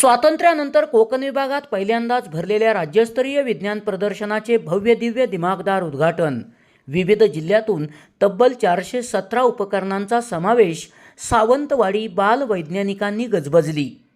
स्वातंत्र्यानंतर कोकण विभागात पहिल्यांदाच भरलेल्या राज्यस्तरीय विज्ञान प्रदर्शनाचे भव्य दिव्य दिमागदार उद्घाटन. विविध जिल्ह्यातून तब्बल चारशे सतरा उपकरणांचा समावेश सावंतवाडी बाल वैज्ञानिकांनी गजबजली.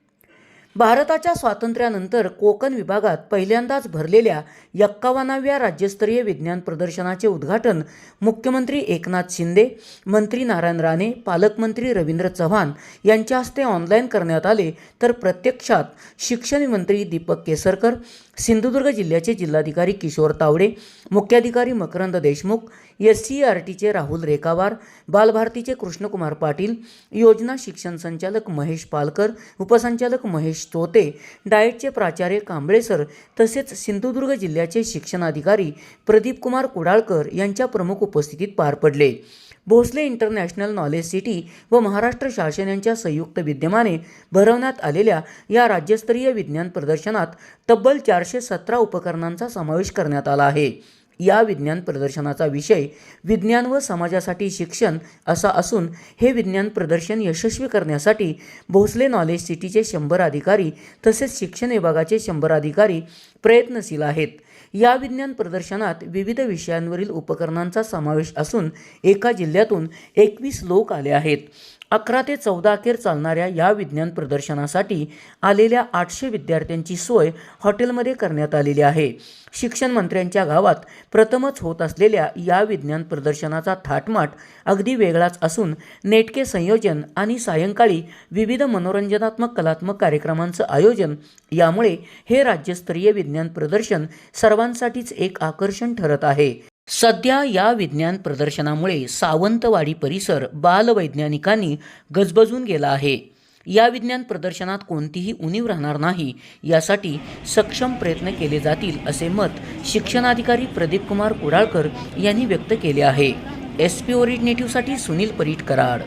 भारताच्या स्वातंत्र्यानंतर कोकण विभागात पहिल्यांदाच भरलेल्या एक्कावन्नाव्या राज्यस्तरीय विज्ञान प्रदर्शनाचे उद्घाटन मुख्यमंत्री एकनाथ शिंदे मंत्री नारायण राणे पालकमंत्री रवींद्र चव्हाण यांच्या हस्ते ऑनलाईन करण्यात आले. तर प्रत्यक्षात शिक्षण मंत्री दीपक केसरकर सिंधुदुर्ग जिल्ह्याचे जिल्हाधिकारी किशोर तावडे मुख्याधिकारी Makarand Deshmukh S C R टीचे राहुल रेखावार बालभारतीचे कृष्णकुमार पाटील योजना शिक्षण संचालक महेश पालकर उपसंचालक महेश तोते डाएटचे प्राचार्य कांबळे सर तसेच सिंधुदुर्ग जिल्ह्याचे शिक्षणाधिकारी प्रदीपकुमार कुडाळकर यांच्या प्रमुख उपस्थितीत पार पडले. भोसले इंटरनॅशनल नॉलेज सिटी व महाराष्ट्र शासन यांच्या संयुक्त विद्यमाने भरवण्यात आलेल्या या राज्यस्तरीय विज्ञान प्रदर्शनात तब्बल चारशे सतरा उपकरणांचा समावेश करण्यात आला आहे. या विज्ञान प्रदर्शनाचा विषय विज्ञान व समाजासाठी शिक्षण असा असून हे विज्ञान प्रदर्शन यशस्वी करण्यासाठी भोसले नॉलेज सिटीचे शंभर अधिकारी तसेच शिक्षण विभागाचे शंभर अधिकारी प्रयत्नशील आहेत. या विज्ञान प्रदर्शनात विविध विषयांवरील उपकरणांचा समावेश असून एका जिल्ह्यातून एकवीस लोक आले आहेत. अकरा ते चौदा अखेर चालणाऱ्या या विज्ञान प्रदर्शनासाठी आलेल्या आठशे विद्यार्थ्यांची सोय हॉटेलमध्ये करण्यात आलेली आहे. शिक्षण मंत्र्यांच्या गावात प्रथमच होत असलेल्या या विज्ञान प्रदर्शनाचा थाटमाट अगदी वेगळाच असून नेटके संयोजन आणि सायंकाळी विविध मनोरंजनात्मक कलात्मक कार्यक्रमांचं आयोजन यामुळे हे राज्यस्तरीय विज्ञान विज्ञान प्रदर्शन सर्वांसाठीच एक आकर्षण ठरत आहे. सध्या या विज्ञान प्रदर्शनामुळे सावंतवाडी परिसर बालवैज्ञानिकांनी गजबजून गेला आहे. या विज्ञान प्रदर्शनात कोणतीही उणीव राहणार नाही यासाठी सक्षम प्रयत्न केले जातील असे मत शिक्षणाधिकारी प्रदीप कुमार कुडाळकर यांनी व्यक्त केले आहे. एस पी ओरिजिनेटिव्हसाठी सुनील परीट कराड.